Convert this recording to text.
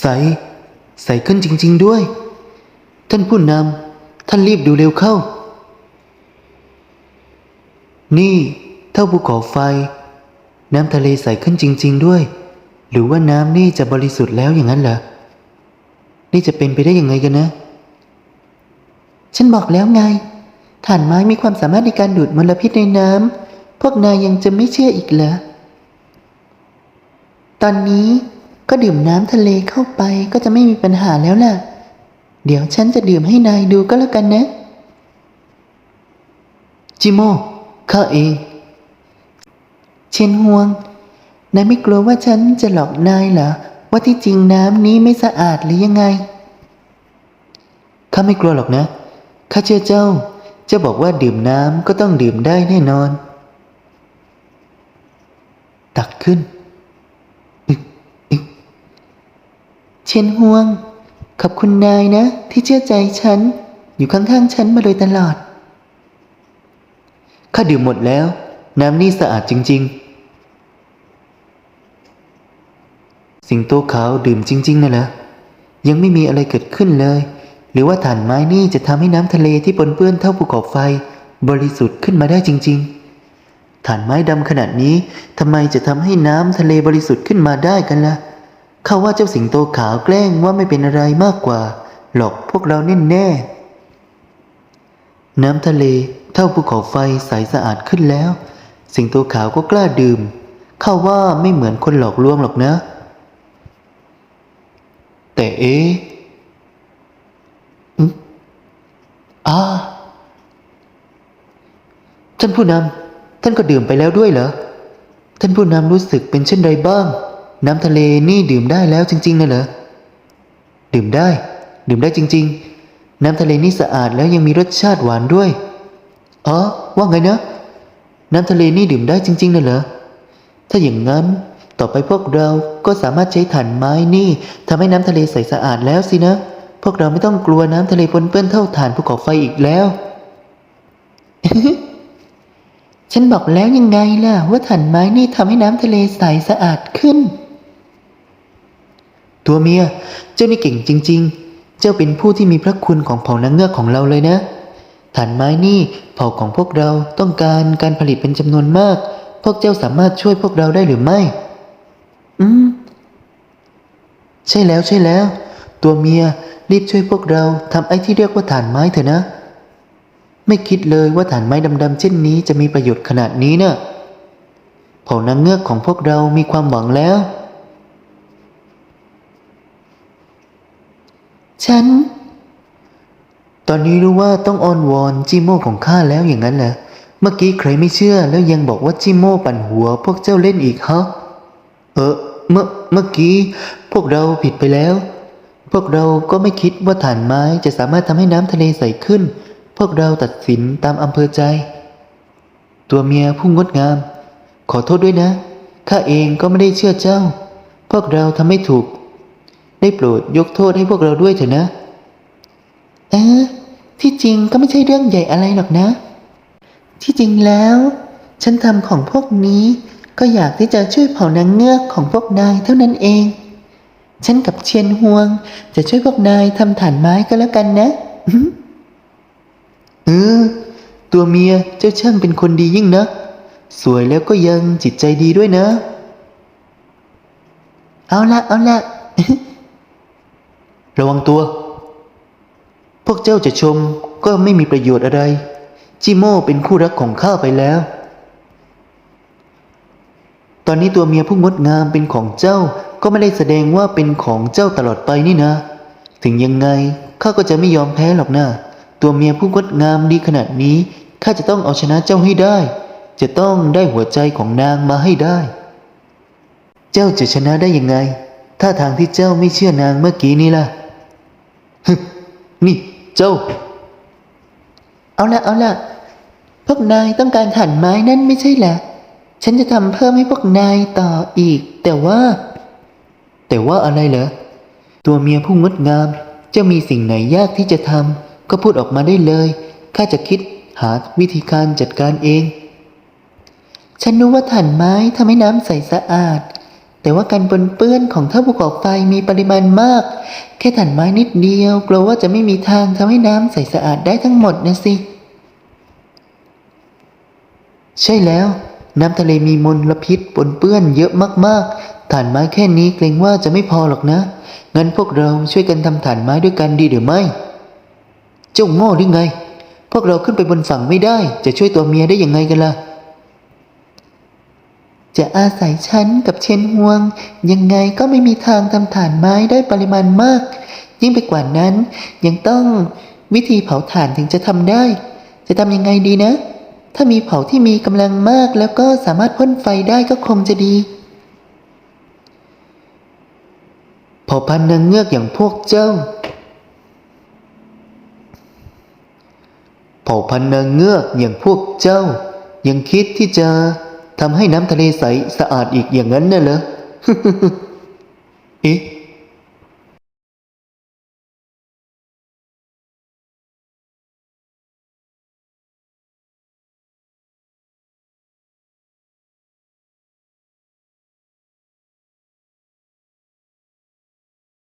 ใส ใสขึ้นจริง ๆด้วย ท่านผู้นำท่านรีบดูเร็วเข้า นี่เท่าภูเขาไฟ น้ำทะเลใสขึ้นจริง ๆ ด้วย หรือว่าน้ำนี่จะบริสุทธิ์แล้วอย่างนั้นเหรอ นี่จะเป็นไปได้ยังไงกันนะ ฉันบอกแล้วไงถ่านไม้มีความสามารถในการดูดมลพิษในน้ำพวกนายยังจะไม่เชื่ออีกเหรอ ตอนนี้ ก็ดื่มน้ำทะเลเข้าไปก็จะไม่มีปัญหาแล้วล่ะ เดี๋ยวฉันจะดื่มให้นายดูก็แล้วกันนะ จิโม่ข้าเอง เชนฮวง นายไม่กลัวว่าฉันจะหลอกนายเหรอ ว่าที่จริงน้ำนี้ไม่สะอาดหรือยังไง ข้าไม่กลัวหรอกนะ ข้าเชื่อเจ้า เจ้าบอกว่าดื่มน้ำก็ต้องดื่มได้แน่นอน ตักขึ้น เชนฮวง ขอบคุณนายนะ ที่เชื่อใจฉัน อยู่ข้างๆฉันมาโดยตลอด ข้าดื่มหมดแล้ว น้ำนี่สะอาดจริง ๆ สิงโตขาวดื่มจริง ๆนะเหรอยังไม่มีอะไรเกิดขึ้นเลย หรือว่าถ่านไม้นี่จะทำให้น้ำทะเลที่ปนเปื้อนเท่าภูเขาไฟ บริสุทธิ์ขึ้นมาได้จริง ๆ ถ่านไม้ดำขนาดนี้ทำไมจะทำให้น้ำทะเลบริสุทธิ์ขึ้นมาได้กันล่ะ เขาว่าเจ้าสิงโตขาวแกล้งว่าไม่เป็นอะไรมากกว่า หลอกพวกเราแน่แน่น้ำทะเลเท่าภูเขาไฟใสสะอาดขึ้นแล้ว สิงโตขาวก็กล้าดื่ม เขาว่าไม่เหมือนคนหลอกลวงหรอกนะ แต่เอ๊ะอืมอ่าท่านผู้นำท่านก็ดื่มไปแล้วด้วยเหรอ ท่านผู้นำรู้สึกเป็นเช่นไรบ้าง น้ำทะเลนี่ดื่มได้แล้วจริงๆนะเหรอ ดื่มได้ ดื่มได้จริง ๆ น้ำทะเลนี่สะอาดแล้วยังมีรสชาติหวานด้วยอ๋อว่าไงนะ น้ำทะเลนี่ดื่มได้จริงๆนะเหรอ ถ้าอย่างนั้นต่อไปพวกเราก็สามารถใช้ถ่านไม้นี่ทำให้น้ำทะเลใสสะอาดแล้วสินะ พวกเราไม่ต้องกลัวน้ำทะเลปนเปื้อนเท่าถ่านภูเขาไฟอีกแล้ว ฉันบอกแล้วยังไงล่ะว่าถ่านไม้นี่ทำให้น้ำทะเลใสสะอาดขึ้น ตัวเมีย เจ้านี่เก่งจริง ๆ เจ้าเป็นผู้ที่มีพระคุณของเผ่านางเงือกของเราเลยนะ ฐานไม้นี่เผ่าของพวกเราต้องการการผลิตเป็นจำนวนมาก พวกเจ้าสามารถช่วยพวกเราได้หรือไม่ อืม ใช่แล้วใช่แล้ว ตัวเมียรีบช่วยพวกเราทำไอ้ที่เรียกว่าฐานไม้เถอะนะ ไม่คิดเลยว่าฐานไม้ดำๆเช่นนี้จะมีประโยชน์ขนาดนี้เนะ่ะเผ่านางเงือกของพวกเรามีความหวังแล้ว ฉัน ตอนนี้รู้ว่าต้องอ้อนวอนจิโม่ของข้าแล้วอย่างนั้นเหรอเมื่อกี้ใครไม่เชื่อแล้วยังบอกว่าจิโม่ปั่นหัว พวกเจ้าเล่นอีกฮะเออเมื่อเมื่อกี้ พวกเราผิดไปแล้ว พวกเราก็ไม่คิดว่าฐานไม้จะสามารถทำให้น้ำทะเลใสขึ้น พวกเราตัดสินตามอำเภอใจ ตัวเมียผู้งดงาม ขอโทษด้วยนะข้าเองก็ไม่ได้เชื่อเจ้า พวกเราทำไม่ถูก ได้โปรดยกโทษให้พวกเราด้วยเถอะนะ เออ ที่จริงก็ไม่ใช่เรื่องใหญ่อะไรหรอกนะ ที่จริงแล้ว ฉันทำของพวกนี้ก็อยากที่จะช่วยเผ่านางเงือกของพวกนายเท่านั้นเอง ฉันกับเชียนฮวง จะช่วยพวกนายทำฐานไม้ก็แล้วกันนะอือหือเออตัวเมียเจ้าช่างเป็นคนดียิ่งนะ สวยแล้วก็ยังจิตใจดีด้วยนะ เอาละเอาละ ระวังตัว พวกเจ้าจะชมก็ไม่มีประโยชน์อะไร จิโม่เป็นคู่รักของข้าไปแล้ว ตอนนี้ตัวเมียผู้งดงามเป็นของเจ้าก็ไม่ได้แสดงว่าเป็นของเจ้าตลอดไปนี่นะ ถึงยังไงข้าก็จะไม่ยอมแพ้หรอกนะ ตัวเมียผู้งดงามดีขนาดนี้ข้าจะต้องเอาชนะเจ้าให้ได้ จะต้องได้หัวใจของนางมาให้ได้ เจ้าจะชนะได้ยังไง ถ้าทางที่เจ้าไม่เชื่อนางเมื่อกี้นี่ล่ะ ฮึนี่เจ้า เอาละเอาละพวกนายต้องการถ่านไม้นั่นไม่ใช่เหรอฉันจะทำเพิ่มให้พวกนายต่ออีก แต่ว่า แต่ว่าอะไรเหรอตัวเมียผู้งดงามจ้ามีสิ่งไหนยากที่จะทำก็พูดออกมาได้เลยข้าจะคิดหาวิธีการจัดการเอง ฉันรู้ว่าถ่านไม้ทำให้น้ำใสสะอาด แต่ว่าการปนเปื้อนของเท่าภูเขาไฟมีปริมาณมาก แค่ถ่านไม้นิดเดียว กลัวว่าจะไม่มีทางทำให้น้ำใสสะอาดได้ทั้งหมดนะสิ ใช่แล้ว น้ำทะเลมีมลพิษปนเปื้อนเยอะมากๆถ่านไม้แค่นี้เกรงว่าจะไม่พอหรอกนะ งั้นพวกเราช่วยกันทำถ่านไม้ด้วยกันดีหรือไม่ เจ้าโง่หรือไง พวกเราขึ้นไปบนฝั่งไม่ได้ จะช่วยตัวเมียได้ยังไงกันล่ะ จะอาศัยฉันกับเชนฮวง ยังไงก็ไม่มีทางทำถ่านไม้ได้ปริมาณมาก ยิ่งไปกว่านั้นยังต้องวิธีเผาถ่านถึงจะทำได้ จะทำยังไงดีนะ ถ้ามีเผาที่มีกำลังมากแล้วก็สามารถพ่นไฟได้ก็คงจะดีเผ่าพันธุ์นางเงือกอย่างพวกเจ้า เผ่าพันธุ์นางเงือกอย่างพวกเจ้า ยังคิดที่จะ ทำให้น้ำทะเลใสสะอาดอีกอย่างนั้นน่ะเหรอ เอ๊ะ